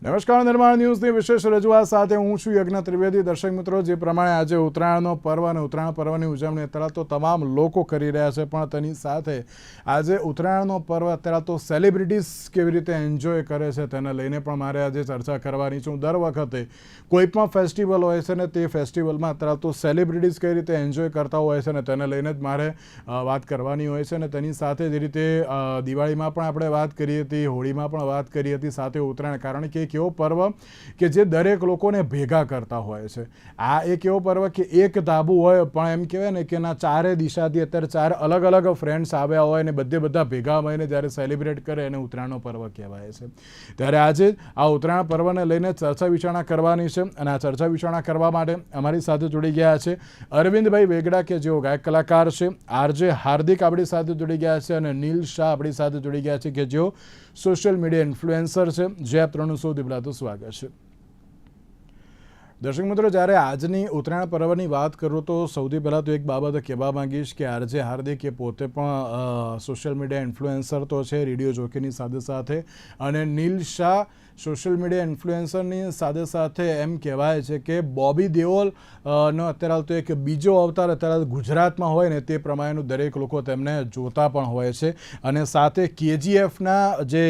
નમસ્કાર, નિર્માણ ન્યૂઝની વિશેષ રજૂઆત સાથે હું છું યજ્ઞ ત્રિવેદી. દર્શક મિત્રો, જે પ્રમાણે આજે ઉત્તરાયણનો પર્વ અને ઉત્તરાયણ પર્વની ઉજવણી અત્યારે તો તમામ લોકો કરી રહ્યા છે, પણ તેની સાથે આજે ઉત્તરાયણનો પર્વ અત્યારે તો સેલિબ્રિટીઝ કેવી રીતે એન્જોય કરે છે તેને લઈને પણ મારે આજે ચર્ચા કરવાની છું. દર વખતે કોઈ પણ ફેસ્ટિવલ હોય છે ને તે ફેસ્ટિવલમાં અત્યારે તો સેલિબ્રિટીઝ કઈ રીતે એન્જોય કરતા હોય છે ને તેને લઈને જ મારે વાત કરવાની હોય છે અને તેની સાથે જ રીતે દિવાળીમાં પણ આપણે વાત કરી હતી, હોળીમાં પણ વાત કરી હતી સાથે ઉત્તરાયણ. કારણ કે એક એવો પર્વ કે જે દરેક લોકોને ભેગા કરતા હોય છે. આ એક એવો પર્વ કે એક ધાબુ હોય, પણ એમ કહેવાય ને કે ના ચારે દિશાથી અત્યારે ચાર અલગ અલગ ફ્રેન્ડ્સ આવ્યા હોય ને બધે બધા ભેગા મળીને જ્યારે સેલિબ્રેટ કરે એને ઉત્તરાયણનો પર્વ કહેવાય છે. ત્યારે આજે આ ઉત્તરાયણ પર્વને લઈને ચર્ચા વિચારણા કરવાની છે અને આ ચર્ચા વિચારણા કરવા માટે અમારી સાથે જોડી ગયા છે અરવિંદભાઈ વેગડા, કે જેઓ ગાયક કલાકાર છે. આરજે હાર્દિક આપણી સાથે જોડી ગયા છે અને નીલ શાહ આપણી સાથે જોડી ગયા છે, કે જેઓ સોશિયલ મીડિયા ઇન્ફ્લુએન્સર છે. જે આ ત્રણનું સૌથી પહેલાં સ્વાગત છે. દર્શક મિત્રો, જ્યારે આજની ઉત્તરાયણ પર્વની વાત કરું તો સૌથી પહેલાં તો એક બાબત કહેવા માંગીશ કે આરજે હાર્દિક એ પોતે પણ સોશિયલ મીડિયા ઇન્ફ્લુએન્સર તો છે, રેડિયો જોકીની સાથે સાથે અને નીલ શાહ સોશિયલ મીડિયા ઇન્ફ્લુએન્સરની સાથે સાથે એમ કહેવાય છે કે બોબી દેઓલ નો અત્યારે હાલ તો એક બીજો અવતાર અત્યારે ગુજરાતમાં હોય ને તે પ્રમાણેનું દરેક લોકો તેમને જોતા પણ હોય છે. અને સાથે કેજીએફના જે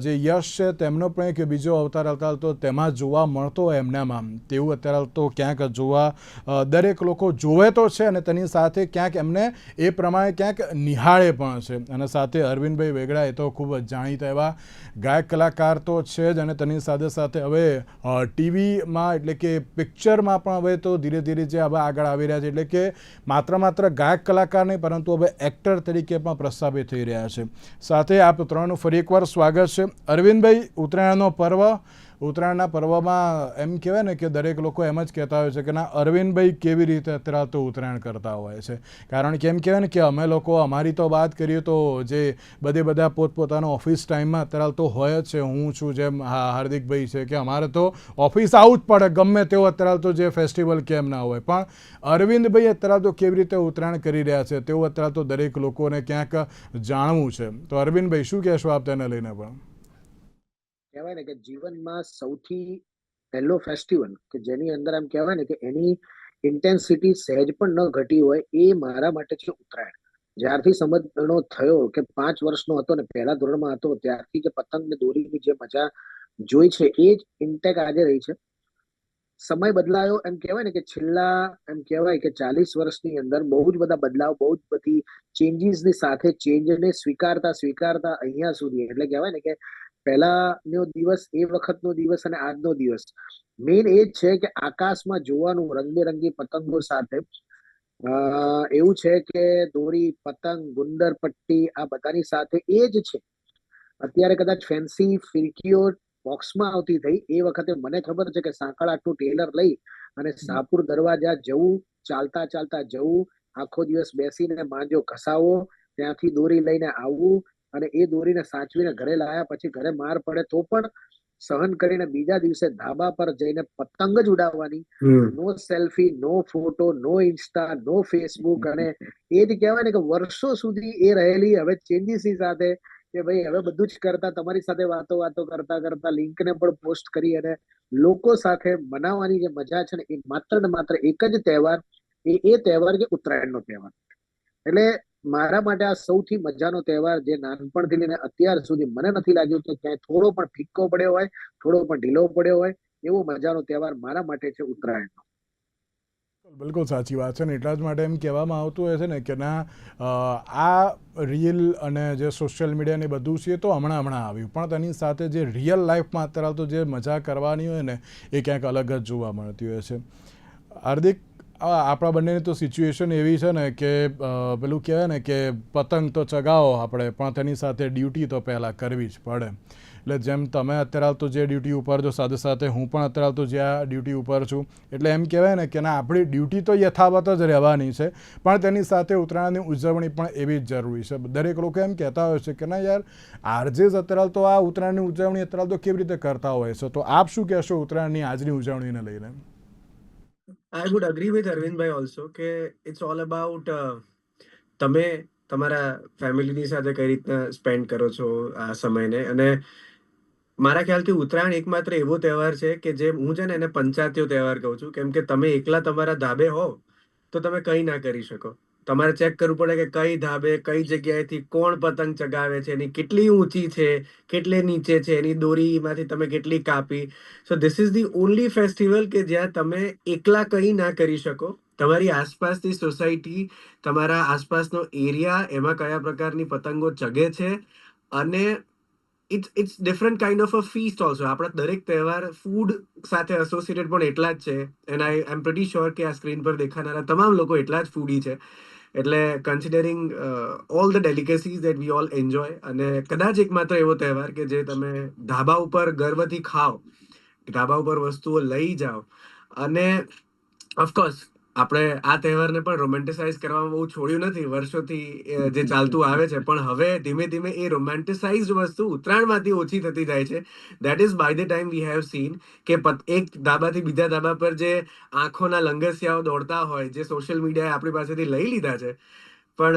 જે યશ છે તેમનો પણ એક બીજો અવતાર અત્યારે તો તેમાં જોવા મળતો હોય એમનામાં. તેવું અત્યારે તો ક્યાંક જોવા દરેક લોકો જોવે તો છે અને તેની સાથે ક્યાંક એમને એ પ્રમાણે ક્યાંક નિહાળે પણ છે. અને સાથે અરવિંદભાઈ વેગડા એ તો ખૂબ જાણીતા એવા ગાયક કલાકાર તો છે જ અને તેની સાથે સાથે હવે ટીવીમાં એટલે કે પિક્ચરમાં પણ હવે તો ધીરે ધીરે જે હવે આગળ આવી રહ્યા છે, એટલે કે માત્ર માત્ર ગાયક કલાકાર નહીં, પરંતુ હવે એક્ટર તરીકે પણ પ્રસ્થાપિત થઈ રહ્યા છે. સાથે આપ ત્રણનું ફરી એકવાર સ્વાગત છે. અરવિંદભાઈ, ઉત્તરાયણનો પર્વ ઉત્તરાયણના પર્વમાં એમ કહેવાય ને કે દરેક લોકો એમ જ કહેતા હોય છે કે ના, અરવિંદભાઈ કેવી રીતે અત્યારે તો ઉત્તરાયણ કરતા હોય છે. કારણ કે એમ કહેવાય ને કે અમે લોકો, અમારી તો વાત કરીએ તો જે બધે બધા પોતપોતાનો ઓફિસ ટાઈમમાં અત્યારે તો હોય જ છે. હું છું જેમ હાર્દિકભાઈ છે કે અમારે તો ઓફિસ આવું જ પડે, ગમે તેવો અત્યારે તો જે ફેસ્ટિવલ કેમ ના હોય. પણ અરવિંદભાઈ અત્યારે તો કેવી રીતે ઉત્તરાયણ કરી રહ્યા છે તેવું અત્યારે તો દરેક લોકોને ક્યાંક જાણવું છે. તો અરવિંદભાઈ, શું કહેશો આપ તેને લઈને પણ? કહેવાય ને કે જીવનમાં સૌથી પહેલો ફેસ્ટિવલ કે જેની અંદર આમ કહેવાય ને કે એની ઇન્ટેન્સિટી સહેજ પણ ન ઘટી હોય, એ મારા માટે છે ઉત્તરાયણ. જ્યારથી સમજણો થયો કે પાંચ વર્ષનો હતો ને, પહેલા ધોરણમાં હતો, ત્યારથી જે પતંગ ને દોરીની જે મજા જોઈ છે, એ જ ઇન્ટેક આજે રહી છે. સમય બદલાયો, એમ કહેવાય ને કે છેલ્લા, એમ કહેવાય કે ચાલીસ વર્ષની અંદર બહુ જ બધા બદલાવ, બહુ જ બધી ચેન્જીસની સાથે ચેન્જને સ્વીકારતા સ્વીકારતા અહીંયા સુધી. એટલે કહેવાય ને કે પહેલાનો દિવસ એ વખતનો દિવસ અને આજનો દિવસ. મેઇન એ જ છે કે આકાશમાં જોવાનું રંગબેરંગી પતંગો સાથે. એવું છે કે દોરી પતંગ ગુંદર પટ્ટી આ બધાની સાથે એ જ છે. અત્યારે કદાચ ફેન્સી ફિરકીઓ બોક્સમાં આવતી થઈ એ વખતે મને ખબર છે કે સાંકળ આટલું ટેલર લઈ અને સાપુર દરવાજા જવું ચાલતા ચાલતા જવું આખો દિવસ બેસીને માંજો ઘસાવો ત્યાંથી દોરી લઈને આવવું અને એ દોરીને સાચવીને ઘરે લાયા પછી ઘરે માર પડે તો પણ સહન કરીને બીજા દિવસે ધાબા પર જઈને પતંગ જ ઉડાવવાની. No selfie no photo no insta no Facebook અને એ જ કહેવાય ને કે વર્ષો સુધી એ રહેલી હવે ચેન્જીસની સાથે કે ભાઈ હવે બધું જ કરતા તમારી સાથે વાતો વાતો કરતા કરતા લિંકને પણ પોસ્ટ કરી અને લોકો સાથે મનાવવાની જે મજા છે ને એ માત્ર ને માત્ર એક જ તહેવાર એ એ તહેવાર કે ઉત્તરાયણનો તહેવાર. એટલે મારા માટે આ સૌથી મજાનો તહેવાર જે નાનપણથી લઈને અત્યાર સુધી મને નથી લાગ્યું કે ક્યાંય થોડો પણ ફિક્કો પડ્યો હોય, થોડો પણ ઢીલો પડ્યો હોય, એવો મજાનો તહેવાર મારા માટે છે ઉત્તરાયણ બિલકુલ સાચી વાત છે ને. એટલા જ માટે એમ કહેવામાં આવતું હોય છે ને કે ના આ રિયલ અને જે સોશિયલ મીડિયાને બધું છે તો હમણાં હમણાં આવ્યું. પણ તેની સાથે જે રિયલ લાઈફમાં અત્યારે તો જે મજા કરવાની હોય ને, એ ક્યાંક અલગ જ જોવા મળતી હોય છે. હાર્દિક આપણા બંનેની તો સિચ્યુએશન એવી છે ને કે પેલું કહેવાય ને કે પતંગ તો ચગાવો આપણે, પણ તેની સાથે ડ્યુટી તો પહેલાં કરવી જ પડે. એટલે જેમ તમે અત્યારે હાલ તો જે ડ્યુટી ઉપર છો, સાથે સાથે હું પણ અત્યારે હાલ તો જ્યાં ડ્યુટી ઉપર છું. એટલે એમ કહેવાય ને કે ના, આપણી ડ્યુટી તો યથાવત જ રહેવાની છે, પણ તેની સાથે ઉત્તરાયણની ઉજવણી પણ એવી જ જરૂરી છે. દરેક લોકો એમ કહેતા હોય છે કે ના યાર આરજેસ અત્યારે હાલ તો આ ઉત્તરાયણની ઉજવણી અત્યારે તો કેવી રીતે કરતા હોય છે? તો આપ શું કહેશો ઉત્તરાયણની આજની ઉજવણીને લઈને? I would agree with Arvindbhai also કે ઇટ્સ ઓલ અબાઉટ તમે તમારા ફેમિલીની સાથે કઈ રીતના સ્પેન્ડ કરો છો આ સમયને? અને મારા ખ્યાલથી ઉત્તરાયણ એકમાત્ર એવો તહેવાર છે કે જે હું છે ને એને પંચાયતીયો તહેવાર કહું છું. કેમ કે તમે એકલા તમારા ધાબે હો તો તમે કંઈ ના કરી શકો. તમારે ચેક કરવું પડે કે કઈ ધાબે, કઈ જગ્યાએથી કોણ પતંગ ચગાવે છે, એની કેટલી ઊંચી છે, કેટલી નીચે છે, એની દોરીમાંથી તમે કેટલી કાપી. So this is the only festival કે જ્યાં તમે એકલા કંઈ ના કરી શકો. તમારી આસપાસની સોસાયટી તમારા આસપાસનો એરિયા એમાં કયા પ્રકારની પતંગો ચગે છે અને it's it's different kind of a feast also આપણા દરેક તહેવાર ફૂડ સાથે એસોસિએટેડ પણ એટલા જ છે. And I am pretty sure કે આ સ્ક્રીન પર દેખાનારા તમામ લોકો એટલા જ ફૂડી છે. એટલે considering all the delicacies that we all enjoy અને કદાચ એકમાત્ર એવો તહેવાર કે જે તમે ધાબા ઉપર ગર્વથી ખાઓ ધાબા ઉપર વસ્તુઓ લઈ જાઓ, અને ઓફકોર્સ આપણે આ તહેવારને પણ રોમેન્ટિસાઇઝ કરવામાં બહુ છોડ્યું નથી. વર્ષોથી જે ચાલતું આવે છે. પણ હવે ધીમે ધીમે એ રોમેન્ટિસાઇઝ વસ્તુ ઉત્તરાયણમાંથી ઓછી થતી જાય છે. That is by the time we have seen કે એક ધાબાથી બીજા ધાબા પર જે આંખોના લંગસિયાઓ દોડતા હોય, જે સોશિયલ મીડિયાએ આપણી પાસેથી લઈ લીધા છે. પણ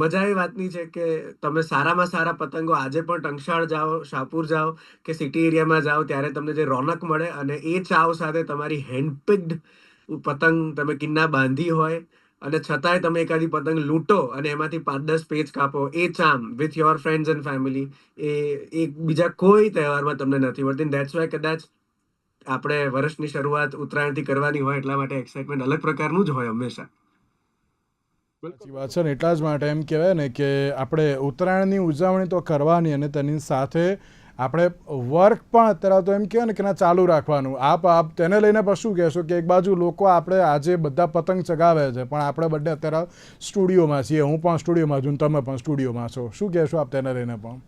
મજા એ વાતની છે કે તમે સારામાં સારા પતંગો આજે પણ ટંકશાળ જાઓ, શાહપુર જાઓ કે સિટી એરિયામાં જાઓ, ત્યારે તમને જે રોનક મળે અને એ ચાવ સાથે તમારી હેન્ડપિક્ડ પતંગ તમે કિન્ના બાંધી હોય અને છતાંય તમે એકાદી પતંગ લૂંટો અને એમાંથી પાંચ દસ પેજ કાપો, એ ચામ with your friends and family એ એક બીજા કોઈ તહેવારમાં તમને નથી મળતી. દેટ્સ વાય કદાચ આપણે વર્ષની શરૂઆત ઉત્તરાયણથી કરવાની હોય એટલા માટે એક્સાઇટમેન્ટ અલગ પ્રકારનું જ હોય હંમેશા. સાચી વાત છે ને, એટલા જ માટે એમ કહેવાય ને કે આપણે ઉત્તરાયણની ઉજવણી તો કરવાની અને તેની સાથે આપણે વર્ક પણ અત્યારે તો એમ કહેવાય ને કે ના ચાલુ રાખવાનું. આપ આપ તેને લઈને પણ શું કહેશો કે એક બાજુ લોકો આપણે આજે બધા પતંગ ચગાવે છે, પણ આપણે બધે અત્યારે સ્ટુડિયોમાં છીએ. હું પણ સ્ટુડિયોમાં છું તમે પણ સ્ટુડિયોમાં છો. શું કહેશો આપ તેને લઈને પણ?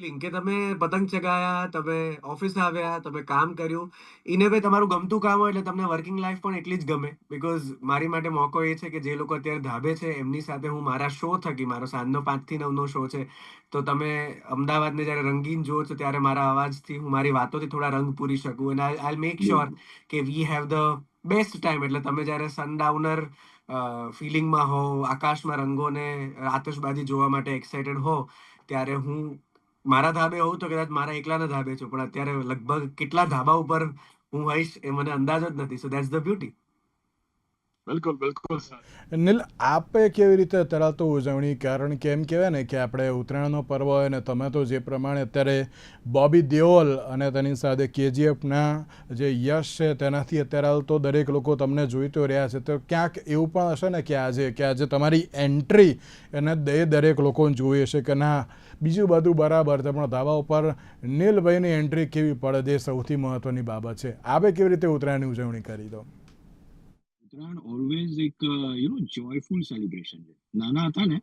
ફિલિંગ કે તમે પતંગ ચગાયા તમે ઓફિસ આવ્યા તમે કામ કર્યું. ઇને ભાઈ તમારું ગમતું કામ હોય એટલે તમને વર્કિંગ લાઈફ પણ એટલી જ ગમે. બીકોઝ મારી માટે મોકો એ છે કે જે લોકો અત્યારે ધાબે છે એમની સાથે હું મારા શો થકી મારો સાંજનો પાંચથી નવનો શો છે તો તમે અમદાવાદને જ્યારે રંગીન જો છો ત્યારે મારા અવાજથી હું મારી વાતોથી થોડા રંગ પૂરી શકું. અને આઈ આઈ મેક શ્યોર કે we have the best time એટલે તમે જ્યારે સનડાઉનર ફિલિંગમાં હો આકાશમાં રંગોને આતશબાજી જોવા માટે એક્સાઇટેડ હો ત્યારે હું મારા ધાબે હોઉં તો કદાચ મારા એકલાના ધાબે છું પણ અત્યારે લગભગ કેટલા ધાબા ઉપર હું હોઈશ એ મને અંદાજ જ નથી. સો ધેટ્સ ધ બ્યુટી બિલકુલ બિલકુલ સર. નીલ આપે કેવી રીતે અત્યારે તો ઉજવણી? કારણ કે એમ કહેવાય ને કે આપણે ઉત્તરાયણનો પર્વ હોય ને તમે તો જે પ્રમાણે અત્યારે બોબી દેઓલ અને તેની સાથે કેજીએફના જે યશ છે તેનાથી અત્યારે હાલ તો દરેક લોકો તમને જોઈ તો રહ્યા છે. તો ક્યાંક એવું પણ હશે ને કે આજે કે આજે તમારી એન્ટ્રી એને દે દરેક લોકોને જોઈએ છે કે ના બીજું બધું બરાબર છે, પણ ધાબા ઉપર નીલભાઈની એન્ટ્રી કેવી પડે જે સૌથી મહત્વની બાબત છે. આપે કેવી રીતે ઉત્તરાયણની ઉજવણી કરી દો ઉત્તરાયણ ઓલવેઝ એક યુ નો જોયફુલ સેલિબ્રેશન છે. નાના હતા ને,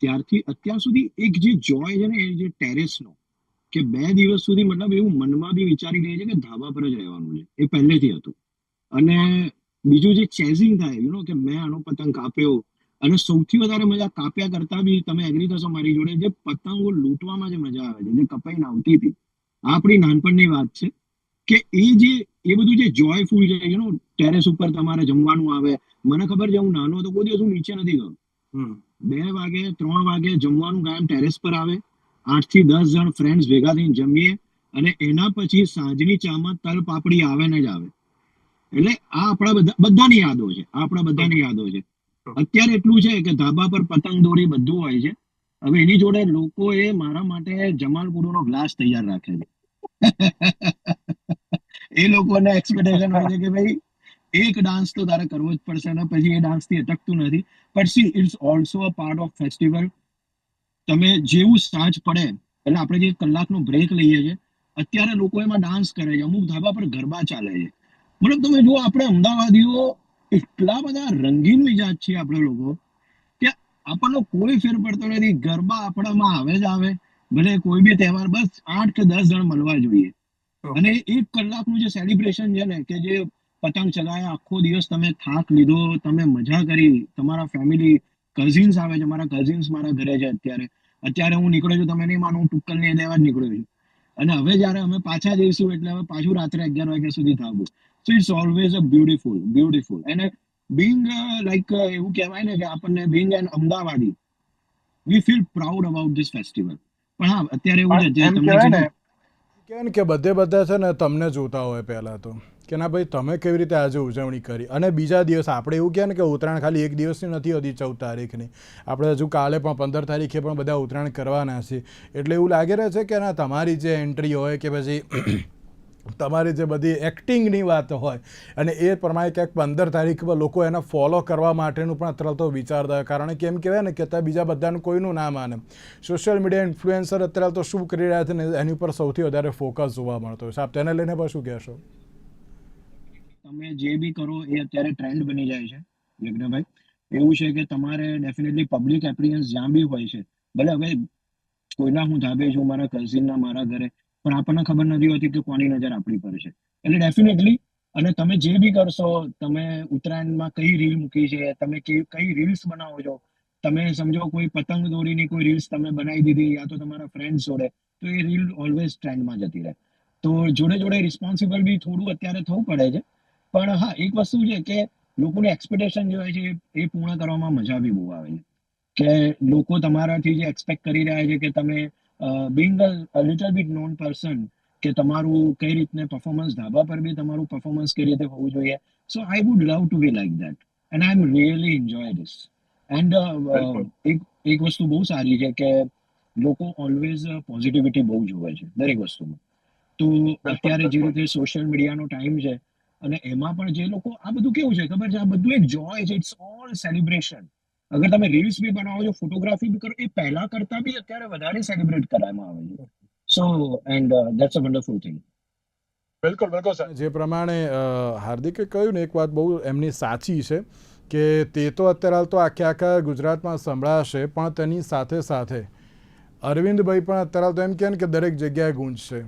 ત્યારથી અત્યાર સુધી એક જે જોય છે ને, એ જે ટેરેસનો કે બે દિવસ સુધી મતલબ એવું મનમાં બી વિચારી લઈએ છે કે ધાબા પર જ રહેવાનું છે. એ પહેલેથી હતું. અને બીજું જે ચેઝિંગ થાય યુ નો કે મેં આનો પતંગ કાપ્યો અને સૌથી વધારે મજા કાપ્યા કરતા બી તમે એગ્રી થશો મારી જોડે જે પતંગો લૂંટવામાં જે મજા આવે છે જે કપાઈને આવતી હતી. આ આપણી નાનપણની વાત છે કે એ જે એ બધું જે જોયફુલ છે યુ નો ટેરેસ ઉપર તમારે જમવાનું આવે. મને ખબર છે હું નાનો હતો કોઈ દિવસ હું નીચે નથી ગયો. બે વાગે ત્રણ વાગે જમવાનું કાયમ ટેરેસ પર આવે. આઠથી દસ જણ ફ્રેન્ડ્સ ભેગા થઈને જમીએ અને એના પછી સાંજની ચામાં તલ પાપડી આવે ને જ આવે. એટલે આ આપણા બધા બધાની યાદો છે આ આપણા બધાની યાદો છે. અત્યારે એટલું છે કે ધાબા પર પતંગ દોરી બધું હોય છે. હવે એની જોડે લોકોએ મારા માટે જમાલપુરોનો ગ્લાસ તૈયાર રાખે એ લોકોને એક્સપેક્ટેશન હોય છે કે ભાઈ, એક ડાન્સ તો તારે કરવો જ પડશે અને પછી એ ડાન્સથી અટકતું નથી. But see it's also a part of festival તમે જેવું સાંજ પડે, એટલે આપણે જે કલાકનો બ્રેક લઈએ છીએ, અત્યારે લોકો એમાં ડાન્સ કરે છે. અમુક ધાબા પર ગરબા ચાલે છે. મતલબ તમે જો આપણે અમદાવાદીઓ એટલા બધા રંગીન મિજાજ છીએ આપણે લોકો કે આપણને કોઈ ફેર પડતો નથી. ગરબા આપણામાં આવે જ આવે. ભલે કોઈ બી તહેવાર બસ આઠ કે દસ જણ મળવા જોઈએ. અને એક કલાકનું જે સેલિબ્રેશન છે ને કે જે પતંગ ચલાવ્યા આખો દિવસ તમે થાક લીધો તમે મજા કરી તમારા ફેમિલી કઝિન્સ આવે છે મારા કઝિન્સ મારા ઘરે છે અત્યારે. અત્યારે હું નીકળ્યો છું તમે નહીં માનો હું નહીં દેવા જ નીકળ્યો છું. અને હવે જ્યારે અમે પાછા જઈશું એટલે હવે પાછું રાત્રે અગિયાર વાગ્યા સુધી થાવું so it's always a beautiful beautiful અને બિંગ લાઈક એવું કહેવાય ને કે આપણને being an Amdavadi we feel proud about this festival પણ હા અત્યારે એવું છે જે તમને કેમ કે બધે બધા છે ને તમને જોતા હોય પહેલાં તો કે ના ભાઈ તમે કેવી રીતે આજે ઉજવણી કરી? અને બીજા દિવસ આપણે એવું કહે ને કે ઉત્તરાયણ ખાલી એક દિવસની નથી હોતી ચૌદ તારીખની. આપણે હજુ કાલે પણ પંદર તારીખે પણ બધા ઉત્તરાયણ કરવાના છે. એટલે એવું લાગે રહે છે કે ના તમારી જે એન્ટ્રી હોય કે પછી તમારી જે બધી એક્ટિંગની વાત હોય, અને એ પ્રમાણે ક્યાંક પંદર તારીખ પર લોકો એને ફોલો કરવા માટેનું પણ અત્યારે તો વિચારતા કારણ કે એમ કહેવાય ને કે ત્યાં બીજા બધાનું કોઈનું ના માને. સોશિયલ મીડિયા ઇન્ફ્લુએન્સર અત્યારે તો શું કરી રહ્યા છે ને એની ઉપર સૌથી વધારે ફોકસ જોવા મળતો હોય સાહેબ તેને લઈને પણ શું કહેશો? તમે જે બી કરો એ અત્યારે ટ્રેન્ડ બની જાય છે યજ્ઞભાઈ એવું છે કે તમારે ડેફિનેટલી પબ્લિક એપ્રિયન્સ જ્યાં બી હોય છે. ભલે હવે કોઈના હું ધાબે છું, મારા કઝિનના મારા ઘરે પણ આપણને ખબર નથી હોતી કે કોની નજર આપણી પર છે. એટલે ડેફિનેટલી અને તમે જે બી કરશો, તમે ઉત્તરાયણમાં કઈ રીલ મૂકી છે, તમે કઈ રીલ્સ બનાવો છો, તમે સમજો કોઈ પતંગ દોરીની કોઈ રીલ્સ તમે બનાવી દીધી યા તો તમારા ફ્રેન્ડ જોડે, તો એ રીલ ઓલવેઝ ટ્રેન્ડમાં જતી રહે. તો જોડે જોડે રિસ્પોન્સિબલ બી થોડું અત્યારે થવું પડે છે. પણ હા, એક વસ્તુ છે કે લોકોને એક્સપેક્ટેશન જે હોય છે એ પૂર્ણ કરવામાં મજા બી બહુ આવે છે. કે લોકો તમારાથી જે એક્સપેક્ટ કરી રહ્યા છે કે તમે being a little bit known person કે તમારું કઈ રીતને પરફોર્મન્સ ધાબા પર બી તમારું પરફોર્મન્સ કઈ રીતે હોવું જોઈએ. So I would love to be like that and I am really enjoy this and એક એક વસ્તુ બહુ સારી છે કે લોકો ઓલવેઝ પોઝિટિવિટી બહુ જોવે છે દરેક વસ્તુમાં. તો અત્યારે જે રીતે સોશિયલ મીડિયાનો ટાઈમ છે અને એમાં પણ જે લોકો આ બધું કેવું છે ખબર છે? આ બધું એક જોય છે. ઇટ્સ ઓલ સેલિબ્રેશન અગર તમે રીલ્સ બી બનાવો છો ફોટોગ્રાફી બી કરો એ પહેલા કરતા બી અત્યારે વધારે સેલિબ્રેટ કરવામાં આવે છે. So and that's a wonderful thing બિલકુલ બિલકુલ જે પ્રમાણે હાર્દિકે કહ્યું ને એક વાત બહુ એમની સાચી છે કે તે તો અત્યારે હાલ તો આખે આખા ગુજરાતમાં સંભળાશે પણ તેની સાથે સાથે અરવિંદભાઈ પણ અત્યારે હાલ તો એમ કહે ને કે દરેક જગ્યાએ ગુંજશે.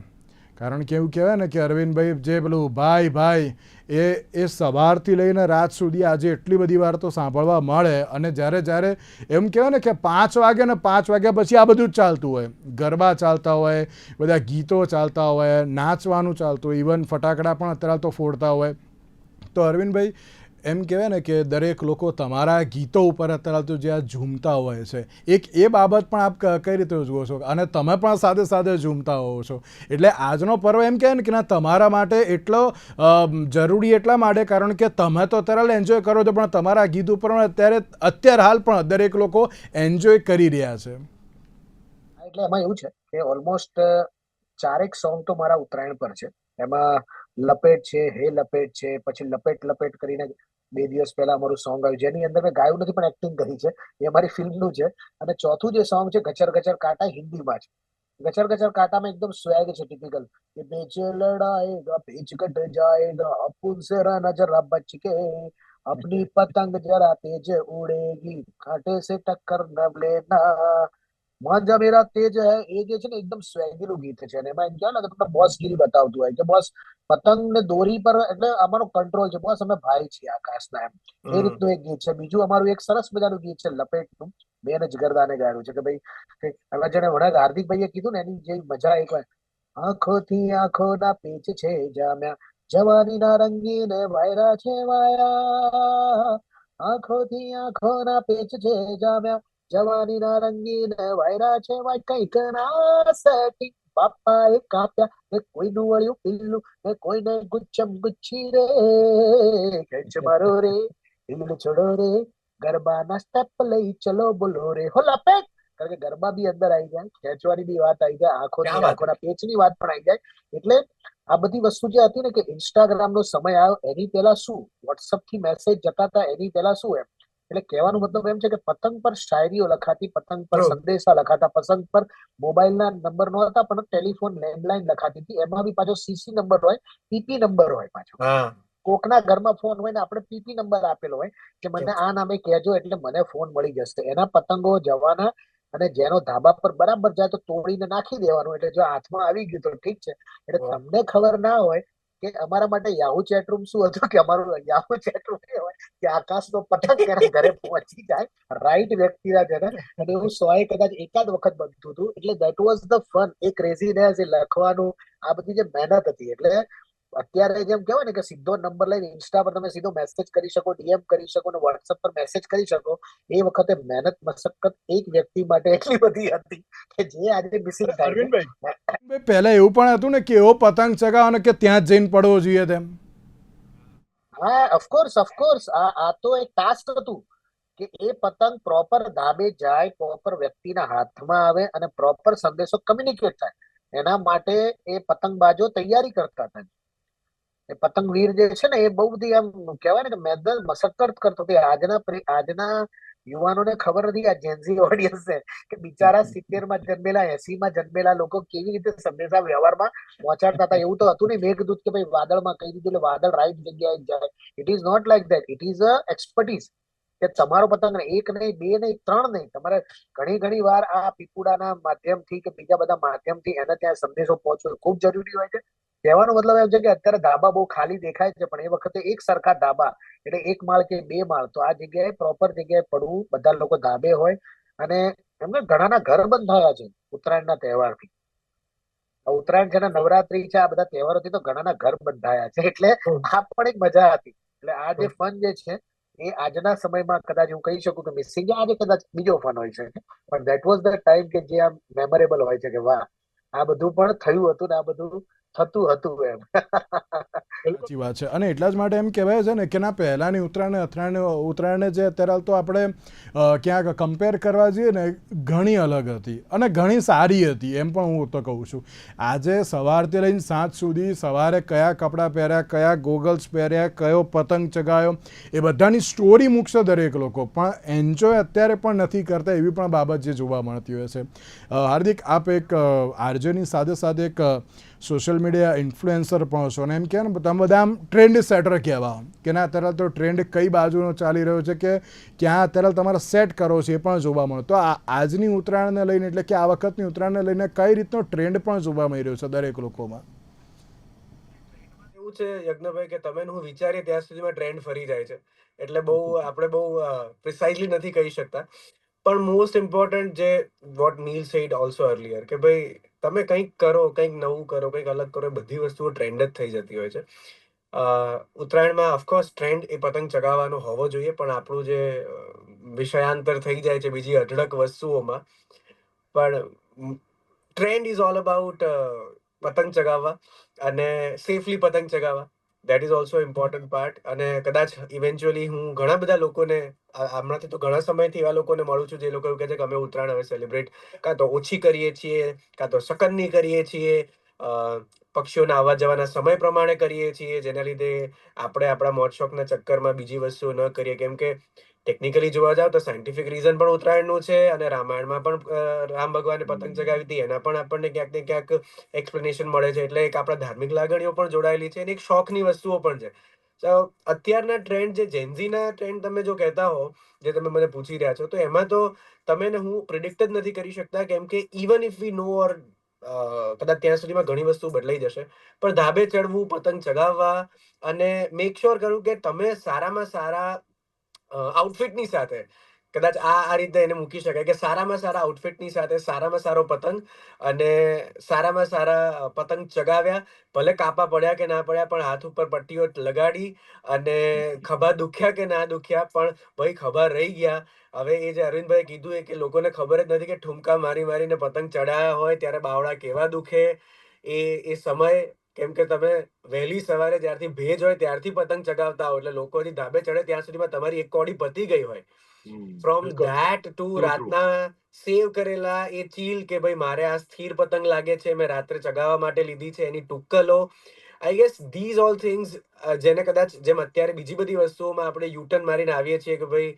કારણ કે એવું કહેવાય ને કે અરવિંદભાઈ જે પેલું, ભાઈ ભાઈ, એ એ સવારથી લઈને રાત સુધી આજે એટલી બધી વાર તો સાંભળવા મળે અને જ્યારે જ્યારે એમ કહેવાય ને કે પાંચ વાગે ને પાંચ વાગ્યા પછી આ બધું જ ચાલતું હોય. ગરબા ચાલતા હોય, બધા ગીતો ચાલતા હોય, નાચવાનું ચાલતું હોય. ઇવન ફટાકડા પણ અત્યારે તો ફોડતા હોય. તો અરવિંદભાઈ એમ કહેવાય ને કે દરેક લોકો તમારા ગીતો ઉપર અત્યારે તો જે આ ઝૂમતા હોય છે, એક એ બાબત પણ આપ કઈ રીતે જુઓ છો? અને તમે પણ સાથે સાથે ઝૂમતા હોવ છો. એટલે આજનો પર્વ એમ કહેવાય ને કે ના, તમારા માટે એટલો જરૂરી એટલા માટે કારણ કે તમે તો અત્યારે એન્જોય કરો છો, પણ તમારા ગીત ઉપર પણ અત્યારે અત્યારે હાલ પણ દરેક લોકો એન્જોય કરી રહ્યા છે. એટલે એમાં એવું છે કે ઓલમોસ્ટ ચારેક સોંગ તો મારા ઉત્તરાયણ પર છે. એમાં લપેટ છે, હે લપેટ છે, પછી લપેટ લપેટ કરીને બે દિવસ પહેલા અમારું સોંગ આવ્યું જેની અંદર મેં ગાયું નથી પણ એક્ટિંગ કરી છે. એ અમારી ફિલ્મનું છે. અને ચોથું જે સોંગ છે ગચર ગચર કાંટા હિન્દીમાં છે. गचर गचर काटा में एकदम स्वैग है टिपिकल ये बेच लड़ाएगा बेच कट जाएगा अपुन से रहना जरा बच के अपनी पतंग जरा तेज उड़ेगी कांटे से टक्कर न लेना માંજા મેરા તેજ હે એ જે છે ને એકદમ સ્વેગીલું ગીત છે અને એમાં એમ કહેવાય ને તમને બોસ ગીરી બતાવતું હોય કે બોસ પતંગ ને દોરી પર એટલે અમારો કંટ્રોલ છે બોસ અમે ભાઈ છીએ આકાશના એમ. એ રીતનું એક ગીત છે. બીજું અમારું એક સરસ મજાનું ગીત છે લપેટનું. બેન જગરદાને ગાયું છે કે ભાઈ હવે જેને વણાક હાર્દિકભાઈએ કીધું ને એની જે મજા એક વાર આંખો ના પેચ છે જામ્યા જવાની ના રંગીને વાયરા છે વાયા આંખોથી આંખોના પેચ છે જામ્યા જવાનીના રંગીને વાયરા છે વાય કંઈક ના સેટિંગ બાપાએ કાપ્યા ને કોઈનું વળ્યું પિલ્લું ને કોઈને ગુચ્છમ ગુચ્છી રે. ખેંચ મારો રે ઢીલ છોડો રે ગરબાના સ્ટેપ લઈ ચલો બોલો રે. હોલા લપેટ! કારણ કે ગરબા બી અંદર આવી જાય ખેંચવાની બી વાત આવી જાય આંખો આંખોના પેચની વાત પણ આવી જાય. એટલે આ બધી વસ્તુ જે હતી ને કે ઇન્સ્ટાગ્રામ નો સમય આવ્યો એની પહેલા શું? વોટ્સઅપથી મેસેજ જતા હતા એની પહેલા શું એમ? એટલે કહેવાનો મતલબ એમ છે કે પતંગ પર શાયરીઓ લખાતી પતંગ પર સંદેશા લખાતા પતંગ પર મોબાઈલના નંબર નો હતા પણ ટેલિફોન લેન્ડલાઈન લખાતી હતી. એમાં બી પાછો સીસી નંબર હોય પીપી નંબર હોય પાછો. કોકના ઘરમાં ફોન હોય ને આપણે પીપી નંબર આપેલો હોય કે મને આ નામે કહેજો એટલે મને ફોન મળી જશે. એના પતંગો જવાના અને જેનો ધાબા પર બરાબર જાય તો તોડીને નાખી દેવાનું. એટલે જો હાથમાં આવી ગયું તો ઠીક છે. એટલે તમને ખબર ના હોય કે અમારા માટે યાહુ ચેટરૂમ શું હતું કે અમારું યાહુ ચેટરૂમ એ હોય કે આકાશનો પતંગ કરે ઘરે પહોંચી જાય રાઈટ વ્યક્તિના ઘરે. અને હું સોએ કદાચ એકાદ વખત બનતું હતું, એટલે દેટ વોઝ ધ ફન એ ક્રેઝીનેસ એ લખવાનું, આ બધી જે મહેનત હતી, એટલે અત્યારે જેમ કહેવાય ને કે સીધો નંબર લઈને ઇન્સ્ટા પર તમે સીધો મેસેજ કરી શકો ડીએમ કરી શકો ને વોટ્સઅપ પર મેસેજ કરી શકો એ વખતે મહેનત મશક્કત એક વ્યક્તિ માટે એટલી બધી હતી કે જે આજે મિસિંગ થાય પહેલા એવું પણ હતું ને કે એવો પતંગ ચગાવવાનો કે ત્યાં જ જઈને પડવો જોઈએ તેમ. હા ઓફકોર્સ ઓફકોર્સ આ આ તો એક ટાસ્ક હતું કે એ પતંગ પ્રોપર ધાબે જાય પ્રોપર વ્યક્તિના હાથમાં આવે અને પ્રોપર સંદેશો કમ્યુનિકેટ થાય. એના માટે એ પતંગબાજો તૈયારી કરતા હતા. એ પતંગવીર જે છે ને એ બહુ બધી આમ કહેવાય ને કે મહેનત મસક્કત કરતો હતો. આજના આજના યુવાનોને ખબર નથી આ જેન્ઝી ઓડિયન્સ છે કે બિચારા સિત્તેરમાં જન્મેલા એસી માં જન્મેલા લોકો કેવી રીતે સંદેશા વ્યવહારમાં પહોંચાડતા હતા એવું તો હતું નહીં. મેઘદૂત કે ભાઈ વાદળમાં કહી દીધું એટલે વાદળ રાઈટ જગ્યાએ જાય. It is not like that it is a expertise કે તમારો પતંગ એક નહીં બે નહીં ત્રણ નહીં. તમારે ઘણી ઘણી વાર આ પીપુડાના માધ્યમથી કે બીજા બધા માધ્યમથી એને ત્યાં સંદેશો પહોંચવો ખૂબ જરૂરી હોય છે. કહેવાનો મતલબ એમ છે કે અત્યારે ધાબા બહુ ખાલી દેખાય છે પણ એ વખતે એક સરખા ધાબા એટલે એક માળ કે બે માળ તો આ જગ્યાએ પ્રોપર જગ્યાએ પડવું બધા લોકો ધાબે હોય અને એમને ઘણાના ઘર બંધ થયા છે ઉત્તરાયણના તહેવારથી. ઉત્તરાયણ છે ને નવરાત્રી છે આ બધા તહેવારોથી તો ઘણાના ઘર બંધાયા છે એટલે આ પણ એક મજા હતી. એટલે આ જે ફન જે છે એ આજના સમયમાં કદાચ હું કહી શકું કે મિસિંગ આજે કદાચ બીજો ફન હોય છે પણ ધેટ વોઝ ધ ટાઈમ કે જે આમ મેમોરેબલ હોય છે કે વાહ આ બધું પણ થયું હતું ને આ બધું થતું હતું એમ. સાચી વાત છે. અને એટલા જ માટે એમ કહેવાય છે ને કે ના, પહેલાંની ઉત્તરાયણ અને ઉત્તરાયણ જે અત્યારે તો આપણે ક્યાંક કમ્પેર કરવા જઈએ ને, ઘણી અલગ હતી અને ઘણી સારી હતી એમ પણ હું તો કહું છું. આજે સવારથી લઈને સાંજ સુધી સવારે કયા કપડાં પહેર્યા, કયા ગોગલ્સ પહેર્યા, કયો પતંગ ચગાવ્યો, એ બધાની સ્ટોરી મૂકશે દરેક લોકો. પણ એન્જોય અત્યારે પણ નથી કરતા એવી પણ બાબત જે જોવા મળતી હોય છે. હાર્દિક, આપ એક આરજેની સાથે સાથે એક સોશિયલ મીડિયા ઇન્ફ્લુએન્સર પણ છો. ને એમ કહે ને તમે બધા આમ ટ્રેન્ડ સેટર કહેવા. કે ના, અત્યારે તો ટ્રેન્ડ કઈ બાજુનો ચાલી રહ્યો છે કે ક્યાં અત્યારે તમારે સેટ કરો છે એ પણ જોવા મળે. તો આજની ઉત્તરાયણને લઈને, એટલે કે આ વખતની ઉત્તરાયણને લઈને કઈ રીતનો ટ્રેન્ડ પણ જોવા મળી રહ્યો છે દરેક લોકોમાં? એવું છે, યજ્ઞભાઈ, કે તમે હું વિચારીએ ત્યાં સુધીમાં ટ્રેન્ડ ફરી જાય છે. એટલે બહુ આપણે બહુ પ્રિસાઇઝલી નથી કહી શકતા. પણ મોસ્ટ ઇમ્પોર્ટન્ટ જે what Neel said also earlier કે ભાઈ તમે કંઈક કરો, કંઈક નવું કરો, કંઈક અલગ કરો બધી વસ્તુઓ ટ્રેન્ડ જ થઈ જતી હોય છે. ઉત્તરાયણમાં ઓફકોર્સ ટ્રેન્ડ એ પતંગ ચગાવવાનો હોવો જોઈએ, પણ આપણું જે વિષયાંતર થઈ જાય છે, બીજી અઢળક વસ્તુઓમાં. પણ ટ્રેન્ડ ઇઝ ઓલ અબાઉટ પતંગ ચગાવવા અને સેફલી પતંગ ચગાવવા. That is also important part અને કદાચ ઇવેન્ચ્યુઅલી હું ઘણા બધા લોકોને હમણાંથી તો ઘણા સમયથી એવા લોકોને મળું છું જે લોકો એવું કહે છે કે અમે ઉત્તરાયણ હવે સેલિબ્રેટ કાં તો ઓછી કરીએ છીએ, કાં તો સકનની કરીએ છીએ પક્ષીઓના આવવા જવાના સમય પ્રમાણે કરીએ છીએ, જેના લીધે આપણે આપણા મોજ ચક્કરમાં બીજી વસ્તુઓ ન કરીએ. કેમ કે ટેકનિકલી જોવા જાવ તો સાયન્ટિફિક રીઝન પણ ઉત્તરાયણનું છે અને રામાયણમાં પણ રામ ભગવાને પતંગ ચગાવી હતી. એના પણ આપણને ક્યાંક ને ક્યાંક એક્સપ્લેનેશન મળે છે. એટલે એક આપણા ધાર્મિક લાગણીઓ પણ જોડાયેલી છે અને એક શોખની વસ્તુઓ પણ છે. અત્યારના ટ્રેન્ડ જે જેન્ઝીના ટ્રેન્ડ તમે જો કહેતા હો જે તમે મને પૂછી રહ્યા છો તો એમાં તો તમે ને હું પ્રિડિક્ટ જ નથી કરી શકતા કેમ કે ઇવન ઇફ વી નો ઓર કદાચ ત્યાં સુધીમાં ઘણી વસ્તુ બદલાઈ જશે પણ ધાબે ચડવું પતંગ ચગાવવા અને મેક શ્યોર કરવું કે તમે સારામાં સારા આઉટફિટની સાથે. કદાચ આ આ રીતે એને મૂકી શકાય કે સારામાં સારા આઉટફિટની સાથે સારામાં સારો પતંગ અને સારામાં સારા પતંગ ચગાવ્યા, ભલે કાપા પડ્યા કે ના પડ્યા, પણ હાથ ઉપર પટ્ટીઓ લગાડી અને ખભા દુખ્યા કે ના દુખ્યા, પણ ભાઈ ખભા રહી ગયા. હવે એ જે અરવિંદભાઈ કીધું એ કે લોકોને ખબર જ નથી કે ઠુમકા મારી મારીને પતંગ ચડાયા હોય ત્યારે બાવડા કેવા દુખે. એ એ સમય કેમ કે તમે વહેલી સવારે જ્યારથી ભેજ હોય ત્યારથી પતંગ ચગાવતા હો એટલે લોકો હજી ધાબે ચડે ત્યાં સુધીમાં તમારી એક કોડી પતી ગઈ હોય. ફ્રોમ ધેટ ટુ રાતના સેવ કરેલા એ ચીલ કે ભાઈ મારે આ સ્થિર પતંગ લાગે છે મેં રાત્રે ચગાવવા માટે લીધી છે એની ટુક્કલો. I guess these all things જેને કદાચ જેમ અત્યારે બીજી બધી વસ્તુઓમાં આપણે યુટર્ન મારીને આવીએ છીએ કે ભાઈ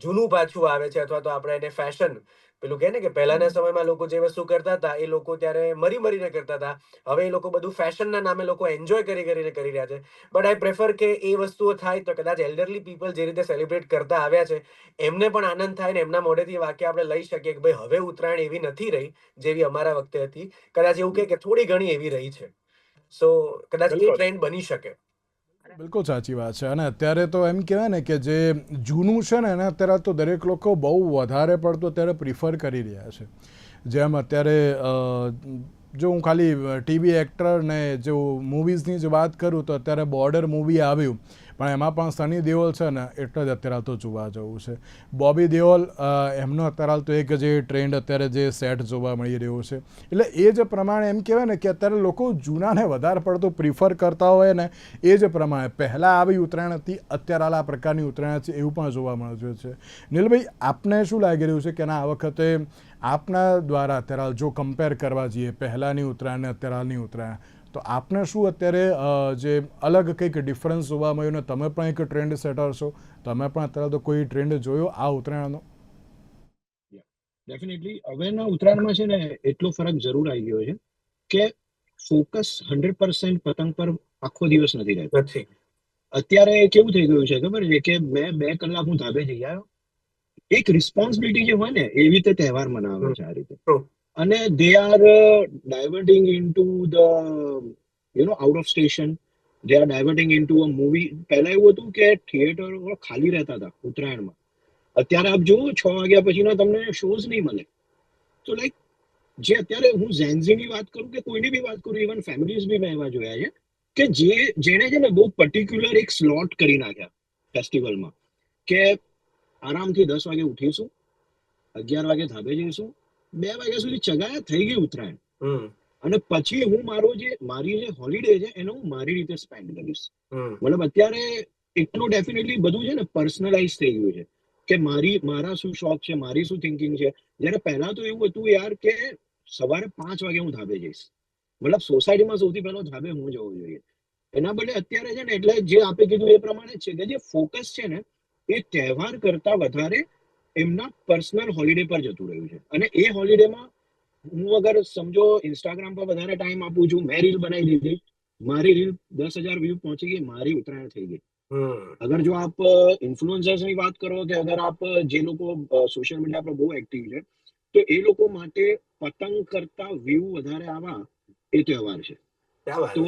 જૂનું પાછું આવે છે અથવા તો આપણે એને ફેશન પેલું કહે ને કે પહેલાના સમયમાં લોકો જે વસ્તુ કરતા હતા એ લોકો ત્યારે મરી મરીને કરતા હતા. હવે એ લોકો બધું ફેશનના નામે લોકો એન્જોય કરી કરીને કરી રહ્યા છે. બટ આઈ પ્રેફર કે એ વસ્તુઓ થાય તો કદાચ એલ્ડરલી પીપલ જે રીતે સેલિબ્રેટ કરતા આવ્યા છે એમને પણ આનંદ થાય ને એમના મોઢેથી વાક્ય આપણે લઈ શકીએ કે ભાઈ હવે ઉત્તરાયણ એવી નથી રહી જેવી અમારા વખતે હતી. કદાચ એવું કે થોડી ઘણી એવી રહી છે. સો કદાચ એ ટ્રેન્ડ બની શકે. બિલકુલ સાચી વાત છે. અને અત્યારે તો એમ કહેવાય ને કે જે જૂનું છે ને, એને અત્યારે તો દરેક લોકો બહુ વધારે પડતું અત્યારે પ્રિફર કરી રહ્યા છે. જેમ અત્યારે જો હું ખાલી ટીવી એક્ટર ને જો મૂવીઝની જ વાત કરું તો અત્યારે બોર્ડર મૂવી આવ્યું. પણ એમાં પણ સની દેઓલ છે ને એટલે જ અત્યારે તો જોવા જવું છે. બોબી દેઓલ એમનો અત્યારે તો એક જે ટ્રેન્ડ અત્યારે જે સેટ જોવા મળી રહ્યો છે. એટલે એ જ પ્રમાણે એમ કહેવાય ને કે અત્યારે લોકો જૂનાને વધારે પડતું પ્રિફર કરતા હોય ને એ જ પ્રમાણે. પહેલાં આવી ઉત્તરાયણ હતી, અત્યારે આ પ્રકારની ઉત્તરાયણ છે એવું પણ જોવા મળ્યું છે. નીલભાઈ, આપને શું લાગી રહ્યું છે કે ના, આ વખતે આપના દ્વારા અત્યારે જો કમ્પેર કરવા જઈએ, પહેલાંની ઉત્તરાયણ ને અત્યારે હાલની ઉત્તરાયણ તો આપને શું અત્યારે જે અલગ કંઈક ડિફરન્સ જોવા મળ્યું ને તમે પણ એક ટ્રેન્ડ સેટર છો તમે પણ અત્યારે તો કોઈ ટ્રેન્ડ જોયો આ ઉત્તરાયણનો? ડેફિનેટલી હવેના ઉત્તરાયણમાં છે ને એટલો ફરક જરૂર આવી ગયો છે કે ફોકસ હંડ્રેડ પર્સન્ટ પતંગ પર આખો દિવસ નથી રહેતો. અત્યારે કેવું થઈ ગયું છે ખબર છે કે મેં બે કલાક હું ધાબે જઈ આવ્યો? એક રિસ્પોન્સિબિલિટી જે હોય ને એવી રીતે તહેવાર મનાવે છે આ રીતે. અને they are diverting into the you know out of station they are diverting into a movie પહેલા એવું હતું કે થિયેટર ખાલી રહેતા હતા ઉત્તરાયણમાં. અત્યારે આપ જુઓ, છ વાગ્યા પછીના તમને શોઝ નહીં મળે. તો લાઈક જે અત્યારે હું ઝેન્ઝીની વાત કરું કે કોઈની બી વાત કરું ઇવન ફેમિલીઝ બી મેં એવા જોયા છે, કે જે, જેણે છે ને બહુ પર્ટિક્યુલર એક સ્લોટ કરી નાખ્યા ફેસ્ટિવલમાં કે આરામથી દસ વાગે ઉઠીશું, અગિયાર વાગે ધાબે જઈશું બે વાગ્યા સુધી ચગાયા થઈ ગઈ ઉત્તરાયણ. અને પછી હું મારો જે મારી જે હોલિડે છે એનો હું મારી રીતે સ્પેન્ડ કરીશ. મતલબ અત્યારે એટલું ડેફિનેટલી બધું છે ને પર્સનલાઇઝ થઈ ગયું છે. કે મારી મારા શું શોખ છે મારી શું થિંકિંગ છે. જ્યારે પહેલા તો એવું હતું યાર કે સવારે પાંચ વાગે હું ધાબે જઈશ. મતલબ સોસાયટીમાં સૌથી પહેલો ધાબે હું જવું જોઈએ. એના બદલે અત્યારે છે ને એટલે જે આપે કીધું એ પ્રમાણે છે કે જે ફોકસ છે ને એ તહેવાર કરતા વધારે એમના પર્સનલ હોલિડે પર જતું રહ્યું છે. અને એ હોલિડેમાં હું અગર સમજો ઇન્સ્ટાગ્રામ પર વધારે ટાઈમ આપું છું મેં રીલ બનાવી દીધી. મારી રીલ દસ હજાર વ્યૂ પહોંચી ગઈ મારી ઉત્તરાયણ થઈ ગઈ. અગર જો આપ ઇન્ફ્લુએન્સર્સની વાત કરો કે અગર આપ જે લોકો સોશિયલ મીડિયા પર બહુ એક્ટિવ છે તો એ લોકો માટે પતંગ કરતા વ્યૂ વધારે આવા એ તહેવાર છે. તો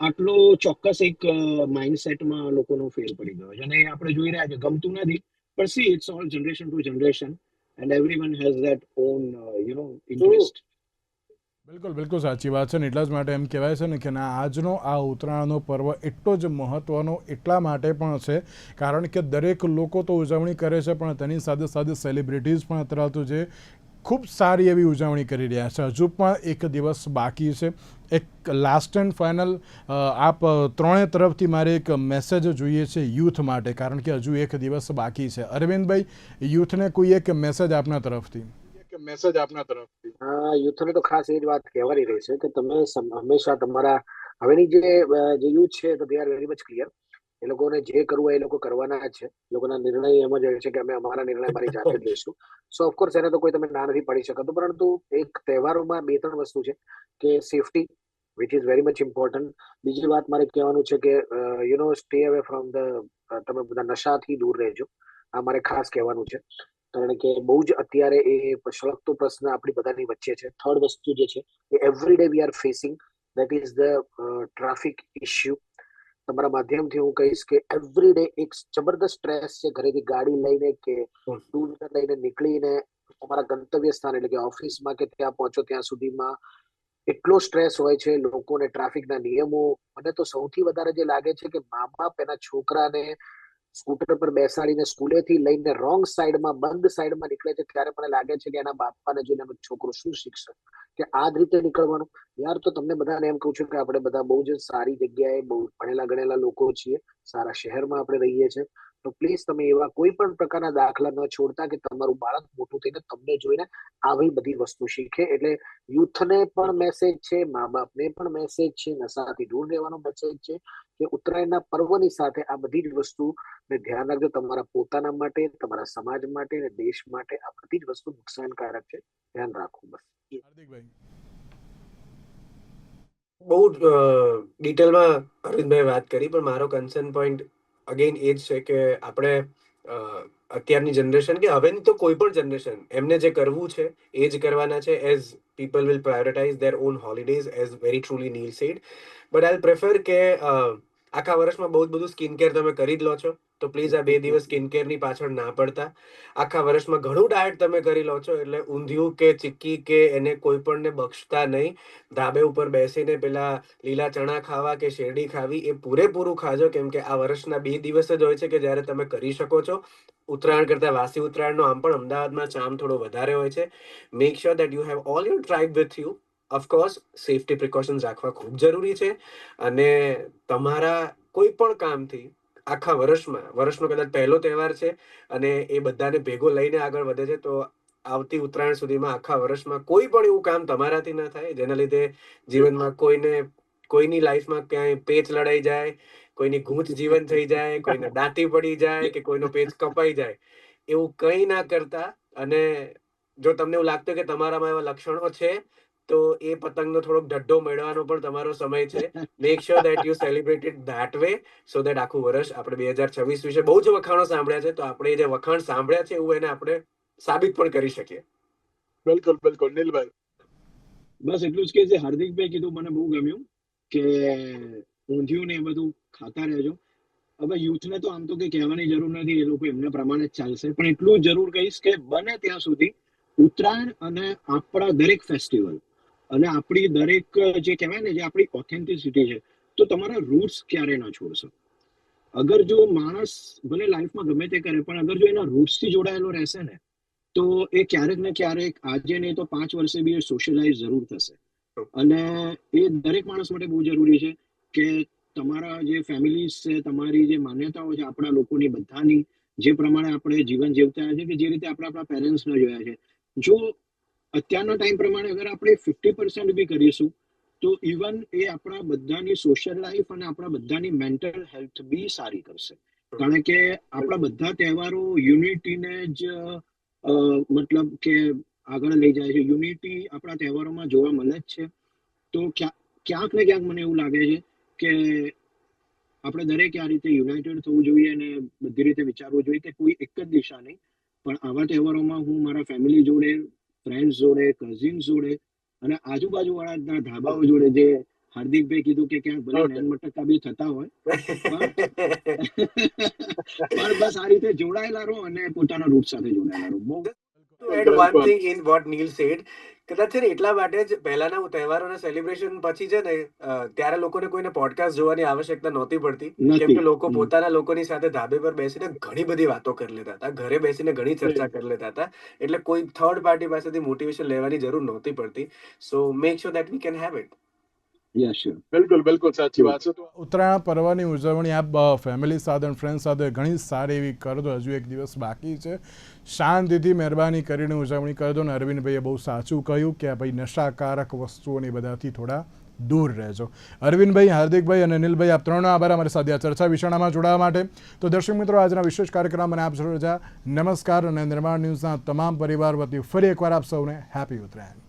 આટલો ચોક્કસ એક માઇન્ડસેટમાં લોકોનો ફેર પડી ગયો છે. અને આપણે જોઈ રહ્યા છે ગમતું નથી. પણ see it's all generation to generation and every one has that own you know interest બિલકુલ બિલકુલ સાચી વાત છે ને એટલા જ માટે એમ કહેવાય છે ને કે ના આજનો આ ઉત્તરાયણનો પર્વ એટલો જ મહત્ત્વનો એટલા માટે પણ છે કારણ કે દરેક લોકો તો ઉજવણી કરે છે પણ તેની સાથે સાથે સેલિબ્રિટીઝ પણ અત્યારે જે ખૂબ સારી એવી ઉજવણી કરી રહ્યા છે. હજુ પણ એક દિવસ બાકી છે. એક લાસ્ટ એન્ડ ફાઇનલ આપ ત્રણેય તરફથી મારે એક મેસેજ જોઈએ છે યુથ માટે, કારણ કે હજુ એક દિવસ બાકી છે. અરવિંદભાઈ યુથને કોઈ એક મેસેજ આપના તરફથી? મેસેજ આપના તરફથી? હા યુથને તો ખાસ એ જ વાત કહેવાની રહેશે કે તમે હંમેશા તમારા, હવેની જે જે યુથ છે તો they are very much clear એ લોકોને જે કરવું એ લોકો કરવાના છે. લોકોના નિર્ણય એમ જ છે કે અમે અમારા નિર્ણય અમારી જાતે જ લઈશું. સો ઓફકોર્સ એને તો કોઈ તમે ના નથી પાડી શકતો, પરંતુ એક તહેવારોમાં બે ત્રણ વસ્તુ છે કે safety which is very much important બીજી વાત મારે કહેવાનું છે કે you know stay away from the તમે બધા નશાથી દૂર રહેજો. આ મારે ખાસ કહેવાનું છે. કારણ કે બહુ જ અત્યારે એ સળગતો પ્રશ્ન આપણી બધાની વચ્ચે છે. થર્ડ વસ્તુ જે છે એ every day we are facing that is the traffic issue તમારા માધ્યમથી હું કહીશ કે એવરી ડે એક જબરદસ્ત સ્ટ્રેસ છે ઘરેથી ગાડી લઈને કે ટુ વ્હીલર લઈને નીકળીને તમારા ગંતવ્ય સ્થાન એટલે કે ઓફિસમાં કે ત્યાં પહોંચો ત્યાં સુધીમાં એટલો સ્ટ્રેસ હોય છે લોકોને ટ્રાફિકના નિયમો. મને તો સૌથી વધારે જે લાગે છે કે મા બાપ એના છોકરાને સ્કૂટર પર બેસાડીને સ્કૂલેથી લઈને રોંગ સાઈડમાં બંધ સાઈડમાં નીકળે છે ત્યારે મને લાગે છે કે એના બાપાને જોઈને છોકરો શું શીખશે? કે આ જ રીતે નીકળવાનું. યાર, તો તમને બધાને એમ કહું છું કે આપણે બધા બહુ જ સારી જગ્યાએ બહુ ભણેલા ગણેલા લોકો છીએ. સારા શહેરમાં આપણે રહીએ છીએ. તો પ્લીઝ તમે એવા કોઈ પણ પ્રકારના દાખલા ન છોડતા કે તમારું બાળક મોટું થઈને તમને જોઈને આવી બધી વસ્તુ શીખે. એટલે યુથને પણ મેસેજ છે મા બાપને પણ મેસેજ છે નશાથી દૂર રહેવાનો મેસેજ છે કે ઉત્તરાયણના પર્વની સાથે આ બધી જ વસ્તુ ને ધ્યાન રાખજો. તમારા પોતાના માટે તમારા સમાજ માટે અને દેશ માટે આ બધી જ વસ્તુ નુકસાનકારક છે. ધ્યાન રાખવું બસ. હાર્દિકભાઈ. બહુ ડિટેલમાં અરવિંદભાઈ વાત કરી પણ મારો કન્સર્ન પોઈન્ટ અગેન એ જ છે કે આપણે અત્યારની જનરેશન કે હવેની તો કોઈ પણ જનરેશન એમને જે કરવું છે, એ જ કરવાના છે as people will prioritize their own holidays as very truly Neel said but I prefer કે આખા વર્ષમાં બહુ બધું સ્કિન કેર તમે કરી જ લો છો. તો પ્લીઝ આ બે દિવસ સ્કિન કેરની પાછળ ના પડતા. આખા વર્ષમાં ઘણું ડાયટ તમે કરી લો છો, એટલે ઊંધિયું કે ચીક્કી કે એને કોઈ પણને બક્ષતા નહીં. ધાબે ઉપર બેસીને પેલા લીલા ચણા ખાવા કે શેરડી ખાવી, એ પૂરેપૂરું ખાજો, કેમ કે આ વર્ષના બે દિવસ જ હોય છે કે જ્યારે તમે કરી શકો છો. ઉત્તરાયણ કરતા વાસી ઉત્તરાયણનો આમ પણ અમદાવાદમાં ચામ થોડો વધારે હોય છે. Make sure that you have all your tribe with you of course safety precautions રાખવા ખૂબ જરૂરી છે. અને તમારા કોઈ પણ કામથી આખા વર્ષમાં, વર્ષનો કદાચ પહેલો તહેવાર છે અને એ બધાને ભેગો લઈને આગળ વધે છે, તો આવતી ઉત્તરાયણ સુધીમાં આખા વર્ષમાં કોઈ પણ એવું કામ તમારાથી ના થાય, જેના લીધે જીવનમાં કોઈને, કોઈની લાઈફમાં ક્યાંય પેચ લડાઈ જાય, કોઈની ગૂંચ જીવન થઈ જાય, કોઈને દાંતી પડી જાય કે કોઈનો પેચ કપાઈ જાય, એવું કંઈ ના કરતા. અને જો તમને એવું લાગતું કે તમારામાં એવા લક્ષણો છે તો એ પતંગનો થોડોક ઢડ્ડો મેળવવાનો પણ તમારો સમય છે. Make sure that you celebrate it that way so that આખું વર્ષ આપણે બે હજાર છવ્વીસ વિશે બહુ જ વખાણો સાંભળ્યા છે તો આપણે જે વખાણ સાંભળ્યા છે એવું એને આપણે સાબિત પણ કરી શકીએ. બિલકુલ બિલકુલ. નીલભાઈ. બસ એટલું જ કે જે હાર્દિકભાઈ કીધું મને બહુ ગમ્યું કે ઊંધિયું ને એ બધું ખાતા રહેજો. હવે યુથને તો આમ તો કઈ કહેવાની જરૂર નથી એ લોકો એમના પ્રમાણે જ ચાલશે. પણ એટલું જરૂર કહીશ કે બને ત્યાં સુધી ઉત્તરાયણ અને આપણા દરેક ફેસ્ટિવલ અને આપણી દરેક, જે કહેવાય ને, જે આપણી ઓથેન્ટિસિટી છે, તો તમારા રૂટ્સ ક્યારે ના છોડશો? અગર જો માણસ ભલે લાઈફમાં ગમે તે કરે, પણ અગર જો એના રૂટ્સથી જોડાયેલો રહેશે ને, તો એ ક્યારેક ને ક્યારેક આજે નહીં તો પાંચ વર્ષે બી એ સોશિયલાઇઝ જરૂર થશે. અને એ દરેક માણસ માટે બહુ જરૂરી છે કે તમારા જે ફેમિલીઝ છે, તમારી જે માન્યતાઓ છે, આપણા લોકોની બધાની, જે પ્રમાણે આપણે જીવન જીવતા છે કે જે રીતે આપણે આપણા પેરેન્ટ્સને જોયા છે. જો અત્યારના ટાઈમ પ્રમાણે અગર આપણે ફિફ્ટી પર્સન્ટ બી કરીશું, તો ઇવન એ આપણા બધાની સોશિયલ લાઈફ અને આપણા બધાની મેન્ટલ હેલ્થ બી સારી કરશે. કારણ કે આપણા બધા તહેવારો યુનિટીને જ મતલબ કે આગળ લઈ જાય છે. યુનિટી આપણા તહેવારોમાં જોવા મળે જ છે. તો ક્યાં- ક્યાંક ને ક્યાંક મને એવું લાગે છે કે આપણે દરેક આ રીતે યુનાઇટેડ થવું જોઈએ અને બધી રીતે વિચારવું જોઈએ કે કોઈ એક જ દિશા નહીં. પણ આવા તહેવારોમાં હું મારા ફેમિલી જોડે ફ્રેન્ડ્સ જોડે કઝિન્સ જોડે અને આજુબાજુ વાળા ધાબાઓ જોડે જે હાર્દિકભાઈ કીધું કે ક્યાંક ભલે નેન મટકા બી થતા હોય પણ બસ આ રીતે જોડાયેલા રહો અને પોતાના રૂટ સાથે જોડાયેલા રહો. બહુ to one thing in what Neil said કદાચ છે ને એટલા માટે જ પહેલાના તહેવારોના સેલિબ્રેશન પછી છે ને ત્યારે લોકોને કોઈને પોડકાસ્ટ જોવાની આવશ્યકતા નહોતી પડતી કેમ કે લોકો પોતાના લોકોની સાથે ધાબે પર બેસીને ઘણી બધી વાતો કરી લેતા હતા ઘરે બેસીને ઘણી ચર્ચા કરી લેતા હતા એટલે કોઈ થર્ડ પાર્ટી પાસેથી મોટિવેશન લેવાની જરૂર નહોતી પડતી. So make sure that we can have it બિલકુલ બિલકુલ સાચી વાત છે તો. ઉત્તરાયણ પર્વની ઉજવણી આપ ફેમિલી સાથે અને ફ્રેન્ડ સાથે ઘણી સારી એવી કરજો હજુ એક દિવસ બાકી છે. શાંતિથી મહેરબાની કરીને ઉજવણી કરજો ને અરવિંદભાઈએ બહુ સાચું કહ્યું કે ભાઈ નશાકારક વસ્તુઓની બધાથી થોડા દૂર રહેજો. અરવિંદભાઈ હાર્દિકભાઈ અને અનિલભાઈ આપ ત્રણનો આભાર અમારી સાથે આ ચર્ચા વિષયમાં જોડાવા માટે. તો દર્શક મિત્રો આજના વિશેષ કાર્યક્રમ અને આપ સૌ રજા નમસ્કાર અને નિર્માણ ન્યૂઝના તમામ પરિવાર વતી ફરી એકવાર આપ સૌને હેપી ઉત્તરાયણ